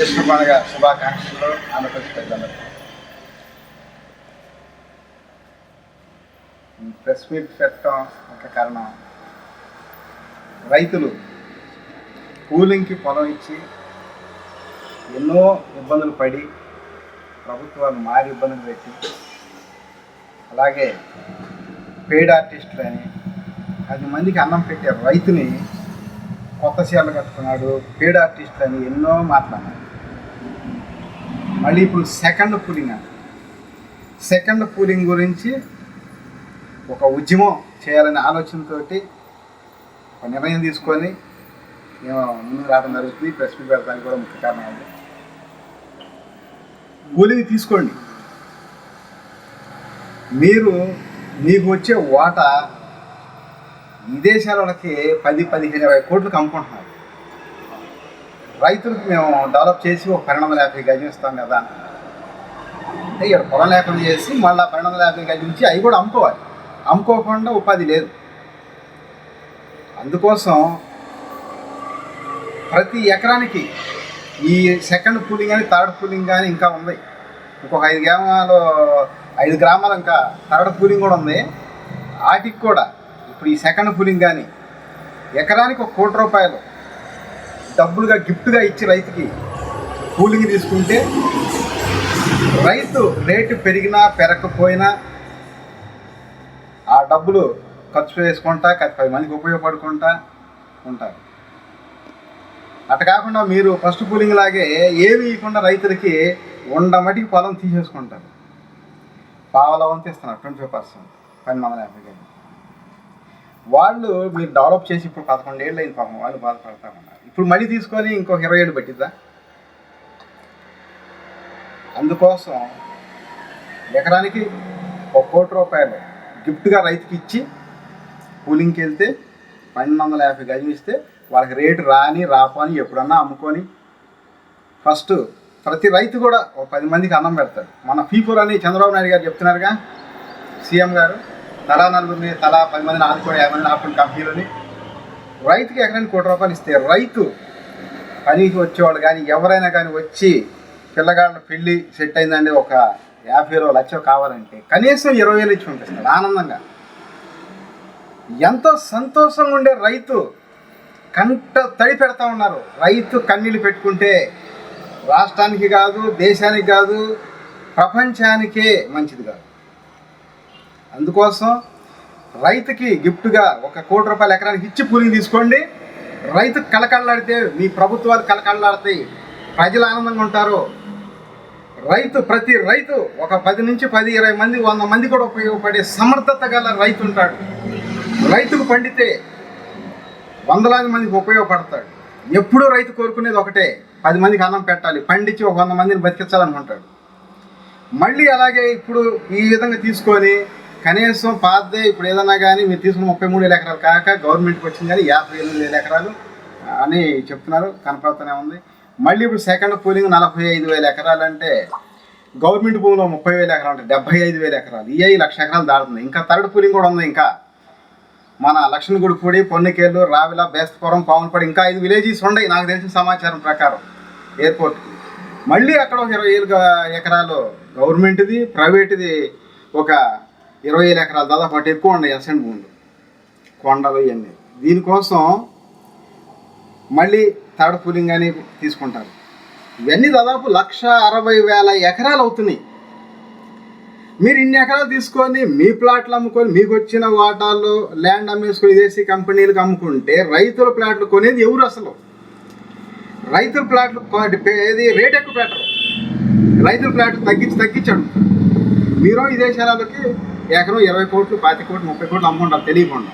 కృష్ణ పండుగ శుభాకాంక్షలు. ఆంధ్రప్రదేశ్ ప్రజలందరికీ ప్రెస్ మీట్ పెట్టడం ఒక కారణం. రైతులు కూలింగ్కి పొలం ఇచ్చి ఎన్నో ఇబ్బందులు పడి ప్రభుత్వాలు మారి ఇబ్బందులు పెట్టి అలాగే పెయిడ్ ఆర్టిస్టులు అని పది మందికి అన్నం పెట్టే రైతుని కొత్త చీరలు కట్టుకున్నాడు పేడ్ ఆర్టిస్ట్ అని ఎన్నో మాట్లాడారు మళ్ళీ ఇప్పుడు సెకండ్ పూలింగ్ అంట సెకండ్ పూలింగ్ గురించి ఒక ఉద్యమం చేయాలనే ఆలోచనతో ఒక నిర్ణయం తీసుకొని మేము ముందుకు రావడం జరుగుతుంది. ప్రెస్ మీట్ పెడతానికి కూడా ముఖ్య కారణం అది. కూలింగ్ తీసుకోండి. మీరు మీకు వచ్చే వాటా విదేశాల వాళ్ళకి పది పదిహేను ఇరవై కోట్లకు అమ్ముకుంటున్నారు రైతులకు మేము డెవలప్ చేసి ఒక పన్నెండు వందల యాభై గజం ఇస్తాం కదా. అంటే ఇక్కడ పొలం లేకుండా చేసి మళ్ళీ పన్నెండు వందల యాభై గజం నుంచి అవి కూడా అమ్ముకోవాలి. అమ్ముకోకుండా ఉపాధి లేదు. అందుకోసం ప్రతి ఎకరానికి ఈ సెకండ్ పూలింగ్ కానీ థర్డ్ పూలింగ్ కానీ ఇంకా ఉంది ఇంకొక ఐదు గ్రామాలు ఐదు గ్రామాలు ఇంకా థర్డ్ పూలింగ్ కూడా ఉంది. వాటికి కూడా ఇప్పుడు ఈ సెకండ్ పూలింగ్ కానీ ఎకరానికి ఒక కోటి రూపాయలు డబ్బులుగా గిఫ్ట్గా ఇచ్చి రైతుకి కూలింగ్ తీసుకుంటే రైతు రేటు పెరిగినా పెరగకపోయినా ఆ డబ్బులు ఖర్చు చేసుకుంటా పది మందికి ఉపయోగపడుకుంటా ఉంటారు అట్ట కాకుండా మీరు ఫస్ట్ కూలింగ్ లాగే ఏమి ఇవ్వకుండా రైతులకి ఉండమటికి పొలం తీసేసుకుంటారు పావల వంతు ఇస్తున్నారు ట్వంటీ ఫైవ్ పర్సెంట్ పన్నెండు వందల యాభై గజం. వాళ్ళు మీరు డెవలప్ చేసి ఇప్పుడు పదకొండు ఏళ్ళు అయింది పాపం వాళ్ళు బాధపడతా ఉన్నారు ఇప్పుడు మళ్ళీ తీసుకొని ఇంకొక ఇరవై ఏళ్ళు పట్టిద్దా? అందుకోసం ఎకరానికి ఒక కోటి రూపాయలు గిఫ్ట్గా రైతుకి ఇచ్చి కూలింగ్కి వెళ్తే పన్నెండు వందల యాభై గజం ఇస్తే వాళ్ళకి రేటు రాని రాపని ఎప్పుడన్నా అమ్ముకొని ఫస్ట్ ప్రతి రైతు కూడా ఒక పది మందికి అన్నం పెడతాడు. మన ఫీఫోర్ అని చంద్రబాబు నాయుడు గారు చెప్తున్నారుగా సీఎం గారు తలా నలుగురిని తలా పది మందిని ఆదుకోండి యాభై మందిని ఆపుకుని కంపెనీలని రైతుకి ఎకరానికి కోటి రూపాయలు ఇస్తే రైతు పనికి వచ్చేవాళ్ళు కానీ ఎవరైనా కానీ వచ్చి పిల్లగాళ్ళ పెళ్ళి సెట్ అయిందండి ఒక యాభై వేలు లక్ష కావాలంటే కనీసం ఇరవై వేలు ఇచ్చి పంపిస్తాడు ఆనందంగా. ఎంతో సంతోషంగా ఉండే రైతు కంట తడి పెడతా ఉన్నారు. రైతు కన్నీళ్ళు పెట్టుకుంటే రాష్ట్రానికి కాదు దేశానికి కాదు ప్రపంచానికే మంచిది కాదు. అందుకోసం రైతుకి గిఫ్ట్గా ఒక కోటి రూపాయలు ఎకరానికి ఇచ్చి కూలింగ్ తీసుకోండి. రైతు కలకళ్ళాడితే మీ ప్రభుత్వాలు కలకళ్ళాడతాయి ప్రజలు ఆనందంగా ఉంటారు. రైతు ప్రతి రైతు ఒక పది నుంచి పది ఇరవై మంది వంద మంది కూడా ఉపయోగపడే సమర్థత గల రైతు ఉంటాడు. రైతుకు పండితే వందలాది మందికి ఉపయోగపడతాడు. ఎప్పుడూ రైతు కోరుకునేది ఒకటే పది మందికి అన్నం పెట్టాలి పండించి ఒక వంద మందిని బతికించాలనుకుంటాడు మళ్ళీ అలాగే ఇప్పుడు ఈ విధంగా తీసుకొని కనీసం పాతదే ఇప్పుడు ఏదన్నా కానీ మీరు తీసుకున్న ముప్పై మూడు వేల ఎకరాలు కాక గవర్నమెంట్కి వచ్చింది కానీ యాభై ఎనిమిది వేల ఎకరాలు అని చెప్తున్నారు. కనపడుతూనే ఉంది. మళ్ళీ ఇప్పుడు సెకండ్ పూలింగ్ నలభై ఐదు వేల ఎకరాలు అంటే గవర్నమెంట్ భూమిలో ముప్పై వేల ఎకరాలు అంటే డెబ్బై ఐదు వేల ఎకరాలు. ఈఐ లక్ష ఎకరాలు దాడుతుంది ఇంకా థర్డ్ పూలింగ్ కూడా ఉంది ఇంకా. మన లక్ష్మణగుడిపూడి పొన్నికేళ్ళు రావిల బేస్తపురం పాములపడి ఇంకా ఐదు విలేజెస్ ఉన్నాయి. నాకు తెలిసిన సమాచారం ప్రకారం ఎయిర్పోర్ట్కి. మళ్ళీ అక్కడ ఒక ఇరవై ఏళ్ళు ఎకరాలు గవర్నమెంట్ది ప్రైవేట్ది ఒక ఇరవై ఏడు ఎకరాలు దాదాపు అటు ఎక్కువ ఉన్నాయి అసెంట్ భూములు కొండలు ఇవన్నీ. దీనికోసం మళ్ళీ థర్డ్ పూలింగ్ అని తీసుకుంటారు. ఇవన్నీ దాదాపు లక్ష అరవై వేల ఎకరాలు అవుతున్నాయి. మీరు ఇన్ని ఎకరాలు తీసుకొని మీ ప్లాట్లు అమ్ముకొని మీకు వచ్చిన వాటాల్లో ల్యాండ్ అమ్మేసుకొని విదేశీ కంపెనీలకు అమ్ముకుంటే రైతుల ప్లాట్లు కొనేది ఎవరు అసలు? రైతుల ప్లాట్లు ఏది రేట్ ఎక్కువ పెట్టరు. రైతుల ప్లాట్లు తగ్గించి తగ్గించాడు మీరు విదేశాలకి ఎకరం ఇరవై కోట్లు పాతి కోట్లు ముప్పై కోట్లు అమ్ముకుంటారు తెలియకుండా.